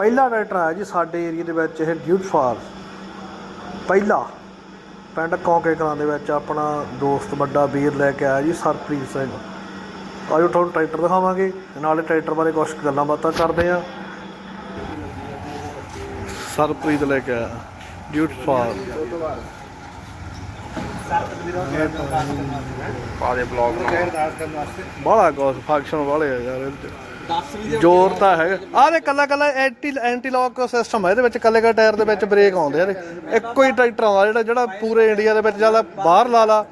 ਪਹਿਲਾ ਟਰੈਕਟਰ ਆਇਆ ਜੀ ਸਾਡੇ ਏਰੀਆ ਦੇ ਵਿੱਚ ਇਹ ਡਿਊਟ ਫਾਰ ਪਹਿਲਾ ਪਿੰਡ ਕੌਂਕੇ ਕਲਾਂ ਦੇ ਵਿੱਚ ਆਪਣਾ ਦੋਸਤ ਵੱਡਾ ਵੀਰ ਲੈ ਕੇ ਆਇਆ ਜੀ ਸਰਪ੍ਰੀਤ ਸਿੰਘ। ਆਜੋ ਤੁਹਾਨੂੰ ਟਰੈਕਟਰ ਦਿਖਾਵਾਂਗੇ ਨਾਲੇ ਟਰੈਕਟਰ ਬਾਰੇ ਕੁਝ ਗੱਲਾਂ ਬਾਤਾਂ ਕਰਦੇ ਆ ਸਰਪ੍ਰੀਤ ਲੈ ਕੇ ਆਇਆ ਡਿਊਟ ਫਾਰ ਪਾ ਦੇ ਬਲੌਗ ਬਾਹਲਾ ਕੁਛ ਫੰਕਸ਼ਨ ਵਾਲੇ ਆ ਯਾਰ ਇਹਦੇ। ਜ਼ੋਰ ਤਾਂ ਹੈਗਾ। ਆਹ ਦੇ ਕੱਲਾ ਕੱਲਾ ਐਂਟੀ ਐਂਟੀ ਲੌਕ ਸਿਸਟਮ ਹੈ ਇਹਦੇ ਵਿੱਚ ਕੱਲੇ ਕੱਲੇ ਟਾਇਰ ਦੇ ਵਿੱਚ ਬ੍ਰੇਕ ਆਉਂਦੇ ਆ ਇਹਦੇ। ਇੱਕੋ ਹੀ ਟਰੈਕਟਰ ਆਉਂਦਾ ਜਿਹੜਾ ਜਿਹੜਾ ਪੂਰੇ ਇੰਡੀਆ ਦੇ ਵਿੱਚ ਜ਼ਿਆਦਾ ਬਾਹਰ ਲਾ ਲਾ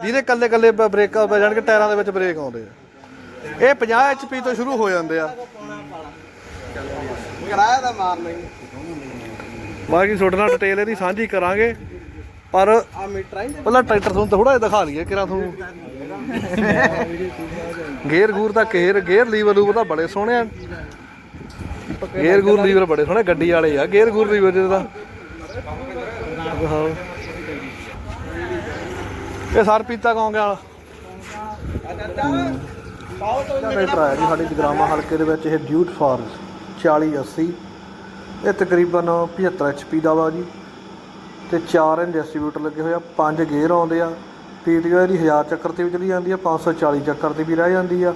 ਜਿਹਦੇ ਕੱਲੇ ਕੱਲੇ ਬ੍ਰੇਕਾਂ ਪੈ ਜਾਣ ਕੇ ਟਾਇਰਾਂ ਦੇ ਵਿੱਚ ਬ੍ਰੇਕ ਆਉਂਦੇ ਆ। ਇਹ 50 ਐਚਪੀ ਤੋਂ ਸ਼ੁਰੂ ਹੋ ਜਾਂਦੇ ਆ। ਕਿਰਾਇਆ ਤਾਂ ਮਾਰਨਾ ਹੀ ਬਾਕੀ ਤੁਹਾਡੇ ਨਾਲ ਡਿਟੇਲ ਇਹਦੀ ਸਾਂਝੀ ਕਰਾਂਗੇ ਪਰ ਆ ਮੀਟਰ ਆਈ ਪਹਿਲਾਂ ਟਰੈਕਟਰ ਤੁਹਾਨੂੰ ਥੋੜਾ ਜਿਹਾ ਦਿਖਾ ਲਈਏ ਕਿਰਾ ਤੁਹਾਨੂੰ ਗੇਅਰ ਗੂਰ ਦਾ ਗੇਅਰ ਗੇਅਰ ਲੀਵਰ ਲੂਵਰ ਤਾਂ ਬੜੇ ਸੋਹਣੇ ਆ। ਗੇਅਰ ਗੂਰ ਲੀਵਰ ਬੜੇ ਸੋਹਣੇ, ਗੱਡੀ ਵਾਲੇ ਆ ਗੇਅਰ ਗੂਰ ਲੀਵਰ ਜਿਹਦਾ ਹਾਂ ਇਹ ਸਰ ਪੀਤਾ ਕੌਂ ਗਿਆ? ਟਰੈਕਟਰ ਆਇਆ ਜੀ, ਸਾਡੇ ਜਗਰਾਮਾ ਹਲਕੇ ਦੇ ਵਿੱਚ ਇਹ ਡਿਊਟ ਫਾਰਸ 4080 ਇਹ ਤਕਰੀਬਨ 75 HP ਦਾ ਵਾ ਜੀ। ਤੇ 4 ਇੰਚ ਡਿਸਟ੍ਰੀਬਿਊਟਰ ਲੱਗੇ ਹੋਏ ਆ, ਪੰਜ ਗੇਅਰ ਆਉਂਦੇ ਆ। ਪੀਟੀਓ ਇਹਦੀ 1000 ਚੱਕਰ ਤੇ ਵੀ ਚਲੀ ਜਾਂਦੀ ਆ 540 ਚੱਕਰ ਤੇ ਵੀ ਰਹਿ ਜਾਂਦੀ ਆ।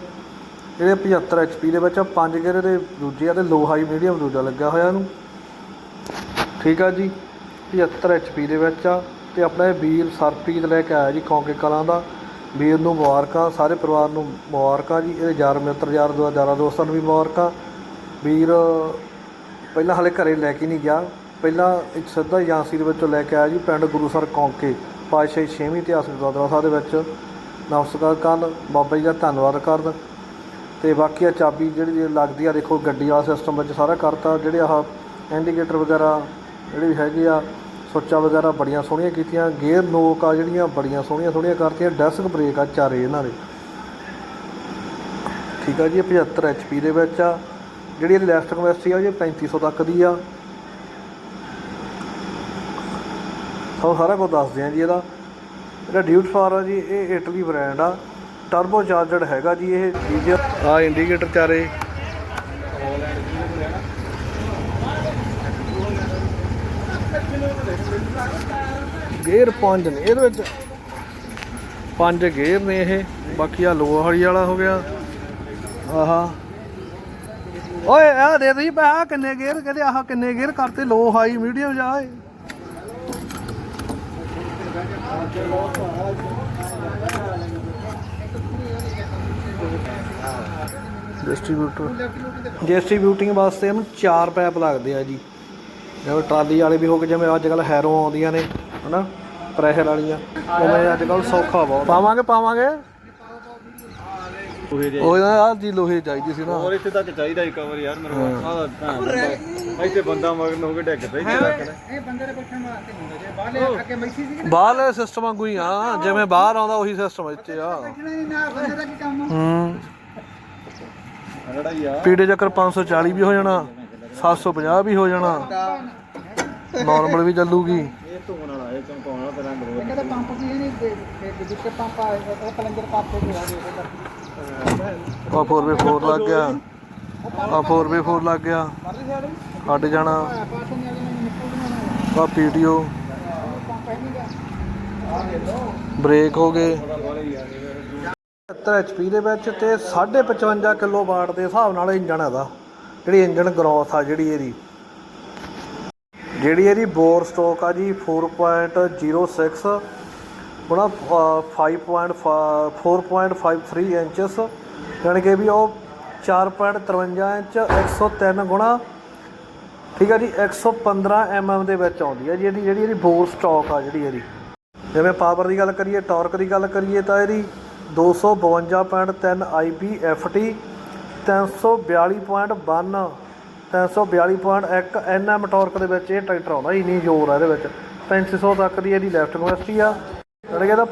ਇਹਦੇ 75 HP ਦੇ ਵਿੱਚ ਆ, ਪੰਜ ਗੇਅਰ ਦੇ ਦੂਜੇ ਆ ਤੇ ਲੋ ਹਾਈ ਮੀਡੀਅਮ ਦੂਜਾ ਲੱਗਾ ਹੋਇਆ ਇਹਨੂੰ। ਠੀਕ ਆ ਜੀ 75 HP ਦੇ ਵਿੱਚ ਆ ਤੇ ਆਪਣਾ ਇਹ ਵੀਰ ਸਰਪ੍ਰੀਤ ਲੈ ਕੇ ਆਇਆ ਜੀ ਕੌਂਕੇ ਕਲਾਂ ਦਾ। ਵੀਰ ਨੂੰ ਮੁਬਾਰਕਾਂ, ਸਾਰੇ ਪਰਿਵਾਰ ਨੂੰ ਮੁਬਾਰਕਾਂ ਜੀ। ਇਹਦੇ ਯਾਰ ਮਿੱਤਰ, ਯਾਰ ਦੋ ਯਾਰਾਂ ਦੋਸਤਾਂ ਨੂੰ ਵੀ ਮੁਬਾਰਕਾਂ। ਵੀਰ ਪਹਿਲਾਂ ਹਲੇ ਘਰੇ ਲੈ ਕੇ ਨਹੀਂ ਗਿਆ। ਪਹਿਲਾਂ ਇੱਕ ਸਿੱਧਾ ਏਜੰਸੀ ਦੇ ਵਿੱਚੋਂ ਲੈ ਕੇ ਆਇਆ ਜੀ, ਪਿੰਡ ਗੁਰੂਸਰ ਕੌਂਕੇ। ਪਾਤਸ਼ਾਹੀ ਛੇਵੀਂ ਇਤਿਹਾਸਕ ਗੁਰਦੁਆਰਾ ਸਾਹਿਬ ਦੇ ਵਿੱਚ ਨਮਸਕਾਰ ਕਰਨ, ਬਾਬਾ ਜੀ ਦਾ ਧੰਨਵਾਦ ਕਰਨ ਤੇ ਬਾਕੀ ਆ ਚਾਬੀ ਜਿਹੜੀ ਜਿਹੜੀ ਲੱਗਦੀ ਆ, ਦੇਖੋ ਗੱਡੀ ਵਾਲਾ ਸਿਸਟਮ ਵਿੱਚ ਸਾਰਾ ਕਰਤਾ, ਜਿਹੜੇ ਆਹ ਇੰਡੀਕੇਟਰ ਵਗੈਰਾ ਜਿਹੜੇ ਵੀ ਹੈਗੇ ਆ, ਸੁੱਚਾਂ ਵਗੈਰਾ ਬੜੀਆਂ ਸੋਹਣੀਆਂ ਕੀਤੀਆਂ ਗੇਅਰ ਨੋਕ ਆ ਜਿਹੜੀਆਂ ਬੜੀਆਂ ਸੋਹਣੀਆਂ ਸੋਹਣੀਆਂ ਕਰਤੀਆਂ ਡੈਸਕ ਬ੍ਰੇਕ ਆ ਚਾਰੇ ਇਹਨਾਂ ਦੇ। ਠੀਕ ਆ ਜੀ ਇਹ 75 ਐਚਪੀ ਦੇ ਵਿੱਚ ਆ, ਜਿਹੜੀ ਇਹਦੀ ਲੈਫਟ ਕੈਪੈਸਿਟੀ ਆ ਉਹ ਜੀ 3500 ਤੱਕ ਦੀ ਆ। ਤੁਹਾਨੂੰ ਸਾਰਾ ਕੁਝ ਦੱਸਦੇ ਆ ਜੀ ਇਹਦਾ। ਜਿਹੜਾ ਡਿਊਟ ਫਾਰ ਆ ਜੀ, ਇਹ ਇਟਲੀ ਬ੍ਰਾਂਡ ਆ। ਟਰਬੋ ਚਾਰਜਡ ਹੈਗਾ ਜੀ ਇਹ ਡੀਜ਼ਲ ਆ ਇੰਡੀਕੇਟਰ ਚਾਰੇ। ਗੇਅਰ ਪੰਜ ਨੇ, ਇਹਦੇ ਵਿੱਚ ਪੰਜ ਗੇਅਰ ਨੇ ਇਹ। ਬਾਕੀ ਆ ਲੋਹਾ ਹੜੀ ਵਾਲਾ ਹੋ ਗਿਆ। ਆਹਾ। ਓਏ ਆ ਦੇ ਦੇ ਆ ਕਿੰਨੇ ਗੇਅਰ, ਕਹਿੰਦੇ ਆਹ ਕਿੰਨੇ ਗੇਅਰ ਕਰਤੇ, ਲੋ ਹਾਈ, ਮੀਡੀਅਮ ਜਾਏ ਡਿਸਟ੍ਰੀਬਿਊਟਰ ਡਿਸਟ੍ਰੀਬਿਊਟਿੰਗ ਵਾਸਤੇ ਇਹਨੂੰ ਚਾਰ ਪੈਪ ਲੱਗਦੇ ਆ ਜੀ। ਜਿਵੇਂ ਟਰਾਲੀ ਵਾਲੇ ਵੀ ਹੋ ਗਏ, ਜਿਵੇਂ ਅੱਜ ਕੱਲ ਹੈਰੋ ਆਉਂਦੀਆਂ ਨੇ, ਹਨਾ? ਪ੍ਰੈਸ਼ਰ ਵਾਲੀਆਂ। ਉਵੇਂ ਅੱਜ ਕੱਲ ਸੌਖਾ ਬਹੁਤ। ਪਾਵਾਂਗੇ ਪਾਵਾਂਗੇ? ਉਹ ਯਾਰ ਜੀ ਲੋਹੇ ਚਾਹੀਦੀ ਸੀ ਨਾ। ਹੋਰ ਇੱਥੇ ਤੱਕ ਚਾਹੀਦਾ ਹੀ ਕਵਰ ਯਾਰ ਮੇਰੇ ਕੋਲ ਆਹ ਤਾਂ ਇੱਥੇ ਬੰਦਾ ਮਗਰ ਨੂੰ ਹੋ ਕੇ ਡਿੱਗ ਪਿਆ ਇੱਥੇ ਇਹ ਬੰਦੇ ਦੇ ਬੱਚੇ ਮਾਰਤੇ ਹੁੰਦੇ ਜੇ। ਬਾਹਲੇ ਅੱਗੇ ਮੈਸੀ ਸੀ ਬਾਹਰਲੇ ਸਿਸਟਮ ਵਾਂਗੂ ਹੀ ਆ। ਜਿਵੇਂ ਬਾਹਰ ਆਉਂਦਾ ਉਹੀ ਸਿਸਟਮ ਇੱਥੇ ਆ। ਨਹੀਂ ਨਾ ਬੰਦੇ ਦਾ ਕੀ ਕੰਮ ਹੂੰ। ਰੜਾ ਹੀ ਆ। ਪੀੜੇ ਚੱਕਰ 540 ਵੀ ਹੋ ਜਾਣਾ 750 ਵੀ ਹੋ ਜਾਣਾ। ਨਾਰਮਲ ਵੀ ਚੱਲੂਗੀ। ਇਹ ਧੋਣ ਵਾਲਾ ਇਹ ਚਮਕਾਉਣ ਵਾਲਾ ਤੇਰਾ ਅੰਦਰ ਕਹਿੰਦਾ ਪੰਪ ਕੀ ਨਹੀਂ ਤੇ ਦੂਜੇ ਪੰਪ ਆ ਉਹ ਕਲੰਦਰ ਪੰਪ ਹੋ ਗਿਆ ਆ 4x4 ਲੱਗ ਗਿਆ। ਆ 4x4 ਲੱਗ ਗਿਆ। ਹਟ ਜਾਣਾ। ਆ ਪੀਟੀਓ ਪੰਪ ਹੈ ਨਹੀਂਗਾ ਬ੍ਰੇਕ ਹੋ ਗਏ। 70 HP ਦੇ ਵਿੱਚ ਤੇ 55 ਕਿਲੋ ਵਾਟ ਦੇ ਹਿਸਾਬ ਨਾਲ ਇੰਜਣ ਇਹਦਾ। ਜਿਹੜੀ ਇੰਜਣ ਗਰੋਥ ਆ ਜਿਹੜੀ ਇਹਦੀ। ਜਿਹੜੀ ਇਹਦੀ ਬੋਰ ਸਟੋਕ ਆ ਜੀ 4.06 ਬੜਾ 5.4.53 ਇੰਚਸ ਯਾਨੀ ਕਿ ਵੀ ਉਹ 4.53 ਇੰਚ 103 ਗੁਣਾ, ਠੀਕ ਆ ਜੀ 115 mm ਦੇ ਵਿੱਚ ਆਉਂਦੀ ਹੈ ਜੀ ਇਹਦੀ ਜਿਹੜੀ ਇਹਦੀ ਬੋਰ ਸਟੋਕ ਆ ਜਿਹੜੀ ਇਹਦੀ। ਜਿਵੇਂ ਪਾਵਰ ਦੀ ਗੱਲ ਕਰੀਏ ਟਾਰਕ ਦੀ ਗੱਲ ਕਰੀਏ ਤਾਂ ਇਹਦੀ 252.3 IBFT 342.1 342.1 NM ਟਾਰਕ ਦੇ ਵਿੱਚ ਇਹ ਟਰੈਕਟਰ ਆਉਂਦਾ, ਇੰਨੀ ਜ਼ੋਰ ਆ ਇਹਦੇ ਵਿੱਚ। 3500 ਤੱਕ ਦੀ ਇਹਦੀ ਲੈਫਟ ਕੈਪੈਸਿਟੀ ਆ। ਜਿਹੜੇ ਕਿ ਇਹਦਾ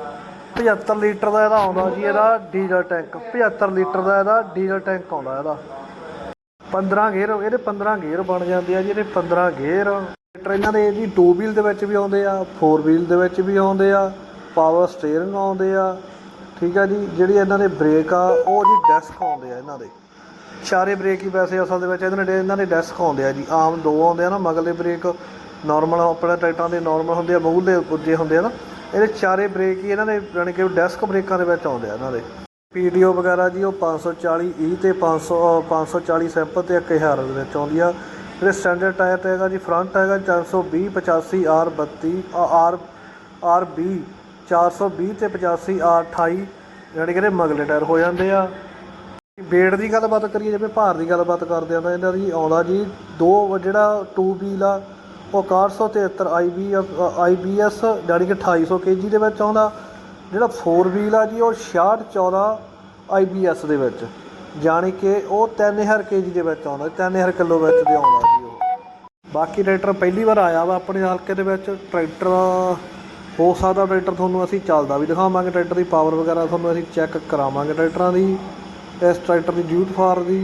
75 ਲੀਟਰ ਦਾ ਇਹਦਾ ਆਉਂਦਾ ਜੀ, ਇਹਦਾ ਡੀਜ਼ਲ ਟੈਂਕ। 75 ਲੀਟਰ ਦਾ ਇਹਦਾ ਡੀਜ਼ਲ ਟੈਂਕ ਆਉਂਦਾ ਇਹਦਾ। 15 ਗੇਅਰ, ਇਹਦੇ 15 ਗੇਅਰ ਬਣ ਜਾਂਦੇ ਆ ਜੀ, ਇਹਦੇ 15 ਗੇਅਰ। ਟਰੈਕਟਰ ਇਹਨਾਂ ਦੇ ਜੀ 2 ਵੀਲ ਦੇ ਵਿੱਚ ਵੀ ਆਉਂਦੇ ਆ 4 ਵੀਲ ਦੇ ਵਿੱਚ ਵੀ ਆਉਂਦੇ ਆ ਪਾਵਰ ਸਟੀਅਰਿੰਗ ਆਉਂਦੇ ਆ, ਠੀਕ ਆ ਜੀ, ਜਿਹੜੀ ਇਹਨਾਂ ਦੇ ਬ੍ਰੇਕ ਆ, ਉਹ ਜੀ ਡੈਸਕ ਆਉਂਦੇ ਆ ਇਹਨਾਂ ਦੇ। ਚਾਰੇ ਬ੍ਰੇਕ ਹੀ ਵੈਸੇ ਅਸਲ ਦੇ ਵਿੱਚ ਇਹਨਾਂ ਨੇ ਇਹਨਾਂ ਦੇ ਡੈਸਕ ਆਉਂਦੇ ਆ ਜੀ, ਆਮ ਦੋ ਆਉਂਦੇ ਆ ਨਾ ਮਗਲੇ ਬ੍ਰੇਕ ਨਾਰਮਲ ਆਪਣੇ ਟਰੈਕਟਰਾਂ ਦੇ ਨਾਰਮਲ ਹੁੰਦੇ ਆ, ਮੂਹਰਲੇ ਉੱਜੇ ਹੁੰਦੇ ਆ ਨਾ। ਇਹਦੇ ਚਾਰੇ ਬ੍ਰੇਕ ਹੀ ਇਹਨਾਂ ਦੇ ਯਾਨੀ ਕਿ ਡੈਸਕ ਬ੍ਰੇਕਾਂ ਦੇ ਵਿੱਚ ਆਉਂਦੇ ਆ ਇਹਨਾਂ ਦੇ। ਪੀਡੀਓ ਵਗੈਰਾ ਜੀ ਉਹ 540 E ਤੇ 500 ਅ, 540 ਸਿੰਪਲ ਤੇ 1000 ਦੇ ਵਿੱਚ ਆਉਂਦੀ ਆ। ਜਿਹੜੇ ਸਟੈਂਡਰਡ ਟਾਇਰ ਤੇ ਹੈਗਾ ਜੀ ਫਰੰਟ ਹੈਗਾ 420 85 R 32 R R 20 420 ਤੇ 85 R 28 ਯਾਨੀ ਕਿ ਇਹਦੇ ਮਗਲੇ ਟਾਇਰ ਹੋ ਜਾਂਦੇ ਆ। ਵੇਟ ਦੀ ਗੱਲਬਾਤ ਕਰੀਏ ਜਿਵੇਂ ਭਾਰ ਦੀ ਗੱਲਬਾਤ ਕਰਦੇ ਆ ਤਾਂ ਇਹਨਾਂ ਦੀ ਆਉਂਦਾ ਜੀ ਦੋ ਜਿਹੜਾ 2 ਵੀਲ ਆ ਉਹ 6173 IB IBS ਜਾਣੀ ਕਿ 2800 kg ਦੇ ਵਿੱਚ ਆਉਂਦਾ। ਜਿਹੜਾ 4 ਵੀਲ ਆ ਜੀ, ਉਹ 6614 IBS ਦੇ ਵਿੱਚ। ਜਾਣੀ ਕਿ ਉਹ 3000 kg ਦੇ ਵਿੱਚ ਆਉਂਦਾ 3000 ਕਿਲੋ ਵਿੱਚ ਦੇ ਆਉਂਦਾ ਜੀ ਉਹ। ਬਾਕੀ ਟਰੈਕਟਰ ਪਹਿਲੀ ਵਾਰ ਆਇਆ ਵਾ ਆਪਣੇ ਹਲਕੇ ਦੇ ਵਿੱਚ। ਟਰੈਕਟਰ ਹੋ ਸਕਦਾ ਟਰੈਕਟਰ ਤੁਹਾਨੂੰ ਅਸੀਂ ਚੱਲਦਾ ਵੀ ਦਿਖਾਵਾਂਗੇ, ਟਰੈਕਟਰ ਦੀ ਪਾਵਰ ਵਗੈਰਾ ਤੁਹਾਨੂੰ ਅਸੀਂ ਚੈੱਕ ਕਰਾਵਾਂਗੇ ਟਰੈਕਟਰਾਂ ਦੀ। ਇਸ ਟਰੈਕਟਰ ਦੀ ਡਿਊਟ ਫਾਰ ਦੀ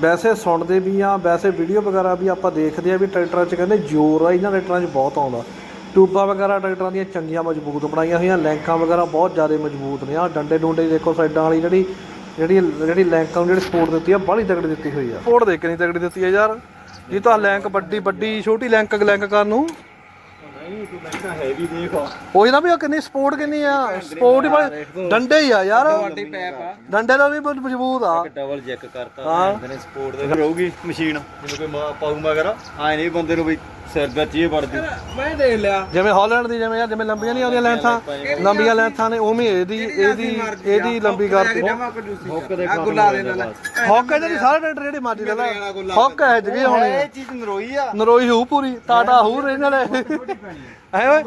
ਵੈਸੇ ਸੁਣਦੇ ਵੀ ਆ, ਵੈਸੇ ਵੀਡੀਓ ਵਗੈਰਾ ਵੀ ਆਪਾਂ ਦੇਖਦੇ ਆ ਵੀ ਟਰੈਕਟਰਾਂ 'ਚ ਕਹਿੰਦੇ ਜ਼ੋਰ ਆ, ਇਹਨਾਂ ਟਰੈਕਟਰਾਂ 'ਚ ਬਹੁਤ ਆਉਂਦਾ। ਟੂਬਾਂ ਵਗੈਰਾ ਟਰੈਕਟਰਾਂ ਦੀਆਂ ਚੰਗੀਆਂ ਮਜ਼ਬੂਤ ਬਣਾਈਆਂ ਹੋਈਆਂ, ਲੈਂਕਾਂ ਵਗੈਰਾ ਬਹੁਤ ਜ਼ਿਆਦਾ ਮਜ਼ਬੂਤ ਨੇ ਆ। ਡੰਡੇ ਡੁੰਡੇ ਦੇਖੋ ਸਾਈਡਾਂ ਵਾਲੀ ਜਿਹੜੀ ਜਿਹੜੀ ਜਿਹੜੀ ਲੈਂਕਾਂ ਨੂੰ ਜਿਹੜੀ ਸਪੋਰਟ ਦਿੱਤੀ ਆ, ਬਾਹਲੀ ਤਗੜੀ ਦਿੱਤੀ ਹੋਈ ਆ। ਸਪੋਰਟ ਦੇਖ ਨਹੀਂ ਤਗੜੀ ਦਿੱਤੀ ਆ ਯਾਰ। ਜੀ ਤਾਂ ਲੈਂਕ ਵੱਡੀ ਵੱਡੀ ਛੋਟੀ ਲੈਂਕ ਲੈਂਕ ਕਰਨ ਨੂੰ। ਨਹੀਂ ਤੂੰ ਕਹਿੰਦਾ ਹੈਵੀ ਦੇਖ ਉਹੀ ਨਾ ਵੀ ਉਹ ਕਿੰਨੀ ਸਪੋਰਟ ਕਿੰਨੀ ਆ ਸਪੋਰਟ ਹੀ ਡੰਡੇ ਹੀ ਆ ਯਾਰ। ਡੰਡੇ ਦਾ ਵੀ ਬਹੁਤ ਮਜ਼ਬੂਤ ਆ। ਡਬਲ ਚੈੱਕ ਕਰਤਾ। ਹਾਂ। ਸਪੋਰਟ ਦੇ ਰਹੂਗੀ ਮਸ਼ੀਨ। ਜਿਵੇਂ ਕੋਈ ਮਾ- ਪਾਊ ਮਗਰ ਆਏ ਨਹੀਂ ਬੰਦੇ ਨੂੰ ਵੀ ਸਿਰ ਵਿੱਚ ਇਹ ਵੜਦੀ ਮੈਂ ਦੇਖ ਲਿਆ। ਜਿਵੇਂ ਹਾਲੈਂਡ ਦੀ ਜਿਵੇਂ ਯਾਰ ਜਿਵੇਂ ਲੰਬੀਆਂ ਨਹੀਂ ਆਉਂਦੀਆਂ ਲੈਂਥਾਂ ਲੰਬੀਆਂ ਲੈਂਥਾਂ ਨੇ ਉਵੇਂ ਇਹਦੀ ਇਹਦੀ ਇਹਦੀ ਲੰਬੀ ਕਰਤੀ ਹੁੱਕ ਦੇ ਗੁੱਲਾ ਦੇ। ਨਾਲ। ਹੌਕ ਹੈ ਜਿਹੜੀ ਸਾਰੇ ਟਰੈਕਟਰ ਜਿਹੜੇ ਮਰਜ਼ੀ ਲੈ ਲੈ ਹੌਕ ਹੈ। ਜਗੀ ਹੋਣੀ। ਇਹ ਚੀਜ਼ ਨਰੋਈ ਆ। ਨਰੋਈ ਹੂ ਪੂਰੀ ਟਾਟਾ ਹੂ ਰਹਿਣ ਵਾਲੇ ਐ ਓਏ?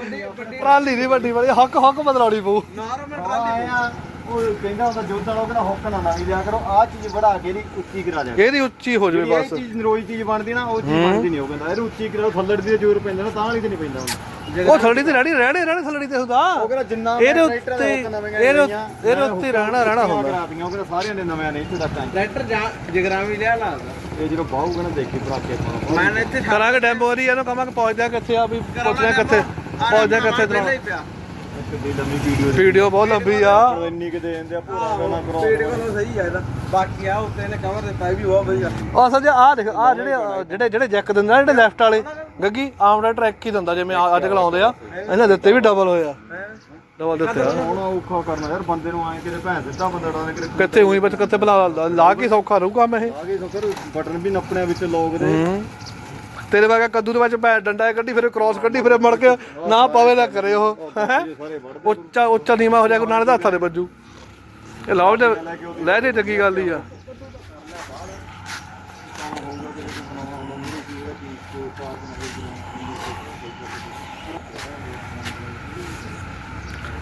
ਟਰਾਲੀ ਦੀ ਵੱਡੀ ਵਾਲੀ ਹੱਕ ਹੱਕ ਬਦਲਾਉਣੀ ਪਊ। ਨਾਰਮਲ ਆਏ ਆ ਉਹ ਕਹਿੰਦਾ ਹੁੰਦਾ ਜੋਧ ਵਾਲਾ ਉਹ ਕਹਿੰਦਾ ਹੁੱਕ ਨਾ ਨਵੀਂ ਦਿਆ ਕਰੋ ਆਹ ਚੀਜ਼ ਬੜਾ ਕੇ ਇਹਦੀ ਉੱਚੀ ਕਰਾ ਦਿਆ ਇਹਦੀ ਉੱਚੀ ਹੋ ਜਾਵੇ ਇਹ ਬਸ। ਚੀਜ਼ ਨਰੋਈ ਚੀਜ਼ ਬਣਦੀ ਨਾ ਉਹ ਚੀਜ਼ ਬਣਦੀ ਨਹੀਂ ਉਹ ਕਹਿੰਦਾ ਇਹਨੂੰ ਉੱਚੀ ਕਰਾਓ ਥੱਲੜ ਦੀ ਤੇ ਜ਼ੋਰ ਪੈਂਦਾ ਨਾ ਤਾਂ ਵਾਲੀ ਤੇ ਨਹੀਂ ਪੈਂਦਾ ਹੁੰਦਾ। ਉਹ ਥਲੜੀ ਤੇ ਰਹਿਣੀ ਰਹਿਣੇ ਰਹਿਣੇ ਥਲੜੀ ਤੇ ਹੁੰਦਾ। ਉਹ ਕਹਿੰਦਾ ਜਿੰਨਾ ਇਹਦੇ ਟਰੈਕਟਰ ਦੇ ਉੱਤੇ ਹੁੱਕ ਨਵੇਂ ਇਹਦੇ ਲਈਆਂ, ਉੱਤੇ ਇਹਦੇ ਉੱਤੇ ਹੀ ਰਹਿਣਾ ਰਹਿਣਾ ਹੁੰਦਾ। ਕਰਾਤੀਆਂ ਉਹ ਕਹਿੰਦਾ ਸਾਰਿਆਂ ਦੇ ਨਵੇਂ ਨੇ ਇੱਥੇ ਤੱਕ ਆਏ ਲੈਟਰ ਜਗਰਾਂ ਵੀ ਲਿਆ ਲਾਦਾ ਇਹ ਜਦੋਂ ਬਾਹੂ ਕਹਿੰਦਾ ਦੇਖੀ ਭਰਾ ਕੇ ਪਾਉਣਾ ਮੈਂ ਇੱਥੇ ਕਰਾਂਗੇ ਡੈਮੋ ਦੀ ਇਹਨੂੰ ਕਹਾਂਗੇ ਪਹੁੰਚਦਿਆ ਕਿੱਥੇ ਆ ਵੀ ਪੁੱਛਦਿਆ ਕਿੱਥੇ ਪਹੁੰਚਦਿਆ ਕਿੱਥੇ ਤਰਾ ਪਿਆ। ਕਿੱਡੀ ਲੰਮੀ ਵੀਡੀਓ ਵੀਡੀਓ ਬਹੁਤ ਲੰਬੀ ਆ। ਇੰਨੀ ਕਿ ਦੇ ਦਿੰਦੇ ਆ ਪੂਰਾ ਨਾ ਕਰੋ ਪੇਟ ਕੋਲੋਂ ਸਹੀ ਆ ਇਹਦਾ। ਬਾਕੀ ਆ ਉੱਤੇ ਇਹਨੇ ਕਵਰ ਦਿੱਤਾ ਇਹ ਵੀ ਬਹੁਤ ਵਧੀਆ। ਉਹ ਅਸਲ 'ਚ ਆਹ ਦੇਖ ਆਹ ਜਿਹੜੇ ਜਿਹੜੇ ਜਿਹੜੇ ਜੈਕ ਦਿੰਦੇ ਆ ਜਿਹੜੇ ਲੈਫਟ ਵਾਲੇ। ਗੱਗੀ ਆਮ ਦਾ ਟਰੈਕ ਹੀ ਦਿੰਦਾ ਜਿਵੇਂ ਅੱਜ ਕੱਲ ਆਉਂਦੇ ਆ ਇਹਨਾਂ ਦੇ ਉੱਤੇ ਵੀ ਡਬਲ ਹੋਇਆ ਡਬਲ ਦਿੱਤੇ ਆ। ਹੋਣਾ ਔਖਾ ਕਰਨਾ ਯਾਰ ਬੰਦੇ ਨੂੰ ਆਏ ਕਿਤੇ ਭੈਣ ਸਿੱਧਾ ਬੰਦਾ ਡਾਣੇ ਕਿਤੇ ਕਿੱਥੇ ਉਹੀ ਵਿੱਚ ਕਿੱਥੇ ਬਲਾ ਲਾ ਕੇ ਸੌਖਾ ਰਹੂਗਾ ਮੈਂ ਇਹ। ਆਗੇ ਸੋਕਰ ਬਟਨ ਵੀ ਨੱਪਣੇ ਵਿੱਚ ਲੋਕ ਦੇ। ਤੇਰੇ ਵਰਗਾ ਕੱਦੂ ਦੇ ਵਿੱਚ ਪੈ ਡੰਡਾ ਕੱਢੀ, ਫਿਰ ਕ੍ਰਾਸ ਕੱਢੀ, ਫਿਰ ਮੜ ਕੇ ਨਾ ਪਾਵੇ ਨਾ ਕਰੇ ਉਹ, ਹੈਂ? ਉੱਚਾ ਉੱਚਾ ਨੀਵਾ ਹੋ ਜਾਏ ਨਾਲੇ ਦਾ ਹੱਥਾਂ ਦੇ ਵੱਜੂ ਇਹ ਲਾਓ ਜੇ, ਲੈ ਦੇ ਚੰਗੀ ਗੱਲ ਹੀ ਆ।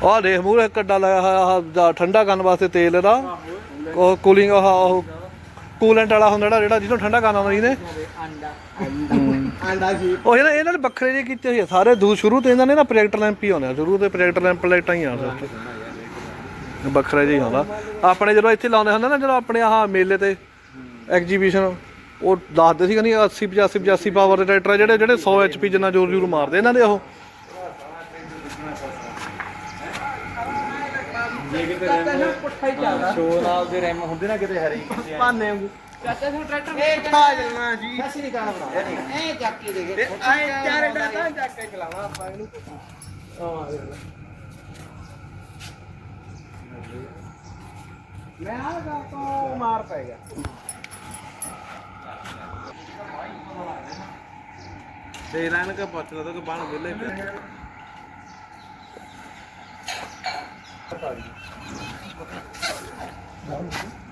ਆਹ ਦੇਖ ਮੂਰੇ ਕੱਡਾ ਲਾਇਆ ਹੋਇਆ, ਆਹ ਦਾ ਠੰਡਾ ਕਰਨ ਵਾਸਤੇ ਤੇਲ ਦਾ ਉਹ ਕੂਲਿੰਗ ਆਹ ਉਹ ਕੂਲੈਂਟ ਵਾਲਾ ਹੁੰਦਾ ਜਿਹੜਾ ਜਿਹੜਾ ਜਿਹਨੂੰ ਠੰਡਾ ਕਰਨਾ ਹੁੰਦਾ ਇਹਨੇ ਆਂਡਾ ਜੀ। ਉਹ ਇਹਨਾਂ ਇਹਨਾਂ ਨੇ ਵੱਖਰੇ ਜਿਹੇ ਕੀਤੇ ਹੋਏ ਆ ਸਾਰੇ ਦੂ ਸ਼ੁਰੂ ਤੋਂ ਇਹਨਾਂ ਨੇ ਨਾ ਪ੍ਰੋਜੈਕਟ ਲੈਂਪ ਹੀ ਆਉਂਦੇ ਆ ਸ਼ੁਰੂ ਤੋਂ ਪ੍ਰੋਜੈਕਟ ਲੈਂਪ ਲਾਈਟਾਂ ਹੀ ਆਉਂਦਾ ਵੱਖਰਾ ਜਿਹਾ ਹੀ ਆਉਂਦਾ। ਆਪਣੇ ਜਦੋਂ ਇੱਥੇ ਲਾਉਂਦੇ ਹੁੰਦੇ ਨਾ ਜਦੋਂ ਆਪਣੇ ਆਹ ਮੇਲੇ ਤੇ ਐਗਜੀਬਿਸ਼ਨ ਉਹ ਦੱਸਦੇ ਸੀ ਕਿ 80 85 85 ਪਾਵਰ ਦੇ ਟਰੈਕਟਰ ਆ ਜਿਹੜੇ ਜਿਹੜੇ 100 ਐਚਪੀ ਜਿੰਨਾ ਜ਼ੋਰ ਜ਼ੋਰ ਮਾਰਦੇ ਇਹਨਾਂ ਦੇ ਉਹ। ਪੁੱਠਾ ਹੀ ਚੱਲਦਾ। ਸ਼ੋ ਨਾਲ ਦੇ ਰੈਮ ਹੁੰਦੇ ਨਾ ਕਿਤੇ ਹਰੀ ਪਾਣੇ ਵਾਂਗੂ। ਚਾਚਾ ਨੂੰ ਟਰੈਕਟਰ ਇਹ ਖਾ ਜਲਣਾ ਜੀ। ਅਸੀਂ ਨਹੀਂ ਕਾਣਾ ਬਣਾ ਇਹ ਚੱਕ ਕੇ ਦੇਖੇ। ਆਏ ਚਾਰੇ ਡਾਟਾ ਚੱਕ ਕੇ ਚਲਾਵਾ ਆਪਾਂ ਇਹਨੂੰ। ਮੈਂ ਆ ਗਾ ਤੋਂ ਮਾਰ ਪੈ ਗਿਆ। ਦੇ ਲੈਣ ਕੇ ਪੁੱਛ ਲਾ ਤਾਂ ਬਣ ਵਿਲੇ Thank you.